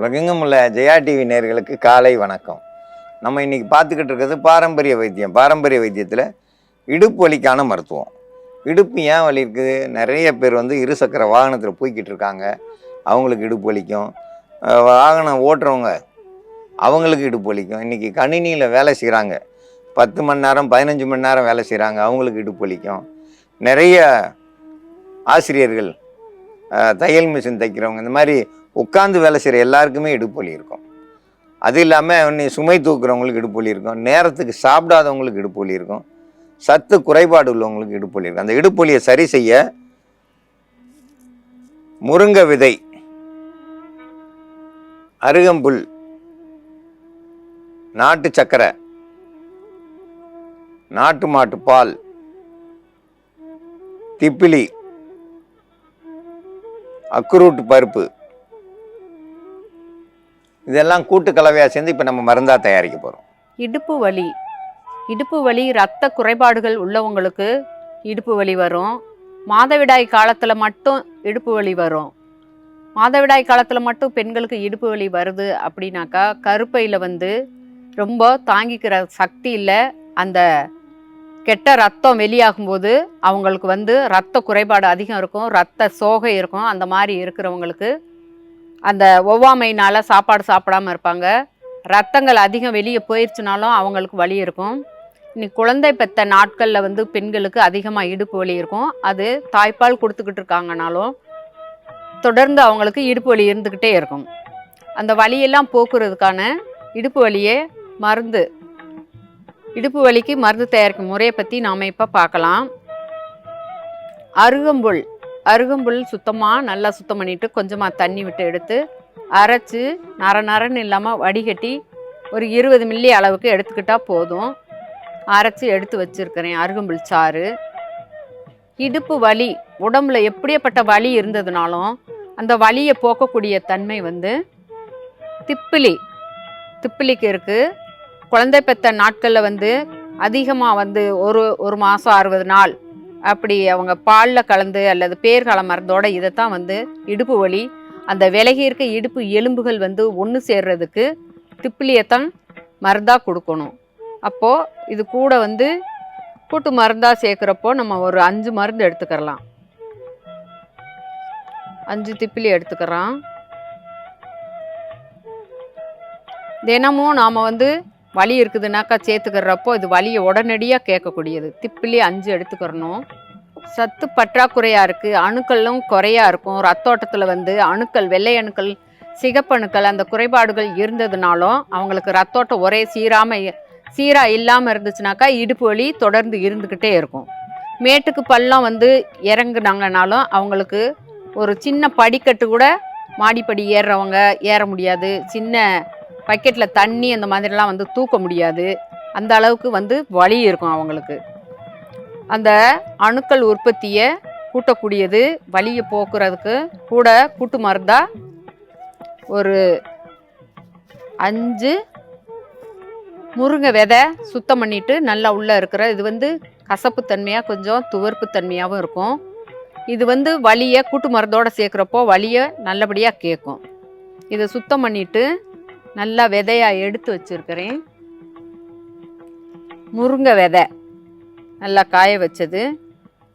உலகெங்கும் உள்ள ஜெயா டிவி நேர்களுக்கு காலை வணக்கம். நம்ம இன்றைக்கி பார்த்துக்கிட்டு இருக்கிறது பாரம்பரிய வைத்தியம். பாரம்பரிய வைத்தியத்தில் இடுப்பு வலிக்கான மருத்துவம். இடுப்பு ஏன் வலி இருக்குது? நிறைய பேர் வந்து இருசக்கர வாகனத்தில் போய்கிட்டு இருக்காங்க. அவங்களுக்கு இடுப்பு வலிக்கும். வாகனம் ஓட்டுறவங்க அவங்களுக்கு இடுப்பு வலிக்கும். இன்றைக்கி கணினியில் வேலை செய்கிறாங்க பத்து மணி நேரம் பதினஞ்சு மணி நேரம் வேலை செய்கிறாங்க அவங்களுக்கு இடுப்பு வலிக்கும். நிறைய ஆசிரியர்கள் தையல் மிஷின் தைக்கிறவங்க இந்த மாதிரி உட்காந்து வேலை செய்கிற எல்லாருக்குமே இடுப்பு வலி இருக்கும். அது இல்லாமல் இன்னி சுமை தூக்குறவங்களுக்கு இடுப்பு இருக்கும். நேரத்துக்கு சாப்பிடாதவங்களுக்கு இடுப்பு இருக்கும். சத்து குறைபாடு உள்ளவங்களுக்கு இடுப்பு வலி இருக்கும். அந்த இடுப்பு வலியை சரி செய்ய முருங்கை விதை அருகம்புல் நாட்டு சக்கரை நாட்டு மாட்டு பால் திப்பிலி அக்குரூட்டு பருப்பு இதெல்லாம் கூட்டு கலவையாக சேர்ந்து இப்போ நம்ம மருந்தாக தயாரிக்க போகிறோம் இடுப்பு வலி. இடுப்பு வலி ரத்த குறைபாடுகள் உள்ளவங்களுக்கு இடுப்பு வலி வரும். மாதவிடாய் காலத்தில் மட்டும் இடுப்பு வலி வரும். மாதவிடாய் காலத்தில் மட்டும் பெண்களுக்கு இடுப்பு வலி வருது அப்படின்னாக்கா கருப்பையில் வந்து ரொம்ப தாங்கிக்கிற சக்தி இல்லை. அந்த கெட்ட ரத்தம் வெளியாகும்போது அவங்களுக்கு வந்து ரத்த குறைபாடு அதிகம் இருக்கும் ரத்த சோகை இருக்கும். அந்த மாதிரி இருக்கிறவங்களுக்கு அந்த ஒவ்வாமையினால் சாப்பாடு சாப்பிடாம இருப்பாங்க. ரத்தங்கள் அதிகம் வெளியே போயிடுச்சுனாலும் அவங்களுக்கு வலி இருக்கும். இன்னைக்கு குழந்தை பெற்ற நாட்களில் வந்து பெண்களுக்கு அதிகமாக இடுப்பு வலி இருக்கும். அது தாய்ப்பால் கொடுத்துக்கிட்டு இருக்காங்கனாலும் தொடர்ந்து அவங்களுக்கு இடுப்பு வலி இருந்துக்கிட்டே இருக்கும். அந்த வலியெல்லாம் போக்குறதுக்கான இடுப்பு வலியே மருந்து. இடுப்பு வலிக்கு மருந்து தயாரிக்கும் முறையை பற்றி நாம் இப்போ பார்க்கலாம். அருகம்புல். அருகம்புல் சுத்தமாக நல்லா சுத்தம் பண்ணிவிட்டு கொஞ்சமாக தண்ணி விட்டு எடுத்து அரைச்சி நர நரன்னு இல்லாமல் வடிகட்டி ஒரு இருபது மில்லி அளவுக்கு எடுத்துக்கிட்டால் போதும். அரைச்சி எடுத்து வச்சுருக்கிறேன் அருகம்புல் சாறு. இடுப்பு வலி உடம்புல எப்படியப்பட்ட வலி இருந்ததுனாலும் அந்த வலியை போக்கக்கூடிய தன்மை வந்து திப்பிலி. திப்பிலிக்கு இருக்குது குழந்தை பெற்ற நாட்களில் வந்து அதிகமாக வந்து ஒரு ஒரு மாதம் அறுபது நாள் அப்படி அவங்க பாலில் கலந்து அல்லது பேர்கால மருந்தோட இதை தான் வந்து இடுப்பு வலி அந்த விலகி இருக்க இடுப்பு எலும்புகள் வந்து ஒன்று சேர்றதுக்கு திப்பிலியத்தான் மருந்தாக கொடுக்கணும். அப்போது இது கூட வந்து கூட்டு மருந்தாக சேர்க்குறப்போ நம்ம ஒரு அஞ்சு மருந்து எடுத்துக்கிறலாம் அஞ்சு திப்பிலி எடுத்துக்கிறோம் தினமும் நாம் வந்து வலி இருக்குதுனாக்கா சேர்த்துக்கிறப்போ இது வலியை உடனடியாக கேட்கக்கூடியது. திப்பிலி அஞ்சு எடுத்துக்கிறணும். சத்து பற்றாக்குறையாக இருக்குது அணுக்களும் குறையாக இருக்கும். ரத்தோட்டத்தில் வந்து அணுக்கள் வெள்ளை அணுக்கள் சிகப்பணுக்கள் அந்த குறைபாடுகள் இருந்ததுனாலும் அவங்களுக்கு ரத்தோட்டம் ஒரே சீராமல் சீராக இல்லாமல் இருந்துச்சுனாக்கா இடுப்பு வலி தொடர்ந்து இருந்துக்கிட்டே இருக்கும். மேட்டுக்கு பள்ளம் வந்து இறங்குனாங்கனாலும் அவங்களுக்கு ஒரு சின்ன படிக்கட்டு கூட மாடிப்படி ஏறுறவங்க ஏற முடியாது. சின்ன பக்கெட்டில் தண்ணி அந்த மாதிரிலாம் வந்து தூக்க முடியாது. அந்த அளவுக்கு வந்து வலி இருக்கும் அவங்களுக்கு. அந்த அணுக்கள் உற்பத்தியை கூட்டக்கூடியது வலியை போக்குறதுக்கு கூட கூட்டு மருந்தாக ஒரு அஞ்சு முருங்கை விதை சுத்தம் பண்ணிவிட்டு நல்லா உள்ளே இருக்கிற இது வந்து கசப்பு தன்மையாக கொஞ்சம் துவர்ப்பு தன்மையாகவும் இருக்கும். இது வந்து வலியை கூட்டு மருந்தோடு சேர்க்குறப்போ வலியை நல்லபடியாக கேட்கும். இதை சுத்தம் பண்ணிவிட்டு நல்லா விதையாக எடுத்து வச்சுருக்கிறேன். முருங்கை விதை நல்லா காய வச்சது.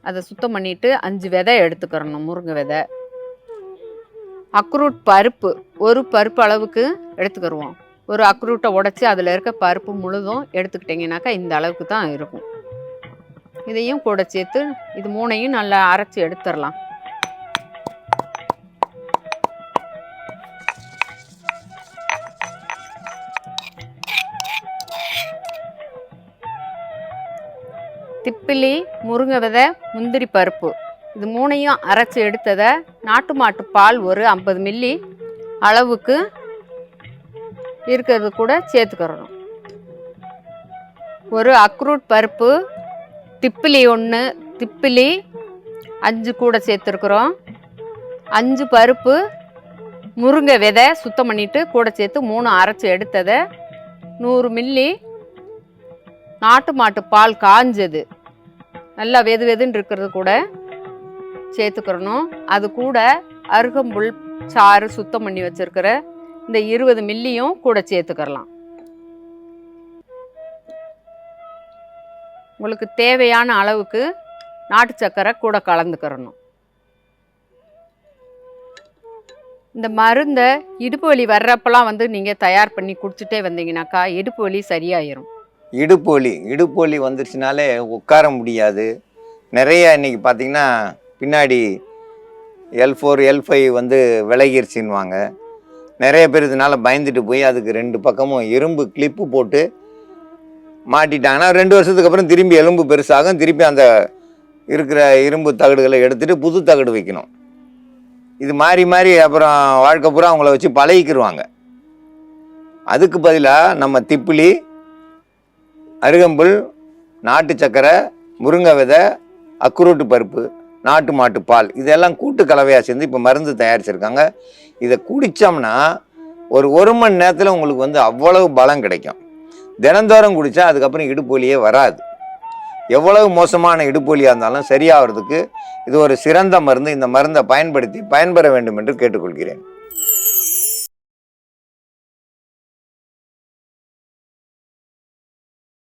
அதை சுத்தம் பண்ணிட்டு அஞ்சு விதை எடுத்துக்கிறணும் முருங்கை விதை. அக்ரூட் பருப்பு ஒரு பருப்பு அளவுக்கு எடுத்துக்கிடுவோம் ஒரு அக்ரூட்டை உடச்சி அதில் இருக்க பருப்பு முழுதும் எடுத்துக்கிட்டிங்கனாக்கா இந்த அளவுக்கு தான் இருக்கும். இதையும் கூட சேர்த்து இது மூணையும் நல்லா அரைச்சி எடுத்துடலாம். திப்பிலி முருங்கை விதை முந்திரி பருப்பு. இது மூணையும் அரைச்சி எடுத்ததை நாட்டு மாட்டு பால் ஒரு ஐம்பது மில்லி அளவுக்கு இருக்கிறது கூட சேர்த்துக்கிறணும். ஒரு அக்ரூட் பருப்பு திப்பிலி ஒன்று திப்பிலி அஞ்சு கூட சேர்த்துருக்குறோம். அஞ்சு பருப்பு முருங்கை விதை சுத்தம் பண்ணிவிட்டு கூட சேர்த்து மூணு அரைச்சி எடுத்ததை நூறு மில்லி நாட்டு மாட்டு பால் காஞ்சது. நல்லா வெது வெதுன்னு இருக்கிறது கூட சேர்த்துக்கிறணும். அது கூட அருகம்புல் சாறு சுத்தம் பண்ணி வச்சுருக்கிற இந்த இருபது மில்லியும் கூட சேர்த்துக்கிறலாம். உங்களுக்கு தேவையான அளவுக்கு நாட்டு சக்கரை கூட கலந்துக்கிறணும். இந்த மருந்தை இடுப்பு வலி வர்றப்பெல்லாம் வந்து நீங்கள் தயார் பண்ணி குடிச்சிட்டே வந்தீங்கனாக்கா இடுப்பு வலி சரியாயிரும். இடுப்பு வலி இடுப்பு வலி வந்துருச்சுனாலே உட்கார முடியாது. நிறைய இன்னைக்கு பார்த்தீங்கன்னா பின்னாடி எல் ஃபோர் எல் ஃபைவ் வந்து விலகிருச்சின்வாங்க நிறைய பேர் இதனால் பயந்துட்டு போய் அதுக்கு ரெண்டு பக்கமும் இரும்பு கிளிப்பு போட்டு மாட்டிட்டாங்கன்னா ரெண்டு வருஷத்துக்கு அப்புறம் திரும்பி எலும்பு பெருசாகும். திருப்பி அந்த இருக்கிற இரும்பு தகடுகளை எடுத்துட்டு புது தகடு வைக்கணும். இது மாறி மாறி அப்புறம் வாழ்க்கை பூரா அவங்கள வச்சு பழகிக்கிருவாங்க. அதுக்கு பதிலாக நம்ம திப்பிலி அருகம்புல் நாட்டு சக்கரை முருங்கை விதை அக்குரோட்டு பருப்பு நாட்டு மாட்டு பால் இதெல்லாம் கூட்டு கலவையாக சேர்ந்து இப்போ மருந்து தயாரிச்சிருக்காங்க. இதை குடித்தோம்னா ஒரு ஒரு மணி நேரத்தில் உங்களுக்கு வந்து அவ்வளவு பலம் கிடைக்கும். தினந்தோறும் குடித்தா அதுக்கப்புறம் இடுப்பு வலியே வராது. எவ்வளவு மோசமான இடுப்பு வலியாக இருந்தாலும் சரியாகிறதுக்கு இது ஒரு சிறந்த மருந்து. இந்த மருந்தை பயன்படுத்தி பயன்பெற வேண்டும் என்று கேட்டுக்கொள்கிறேன்.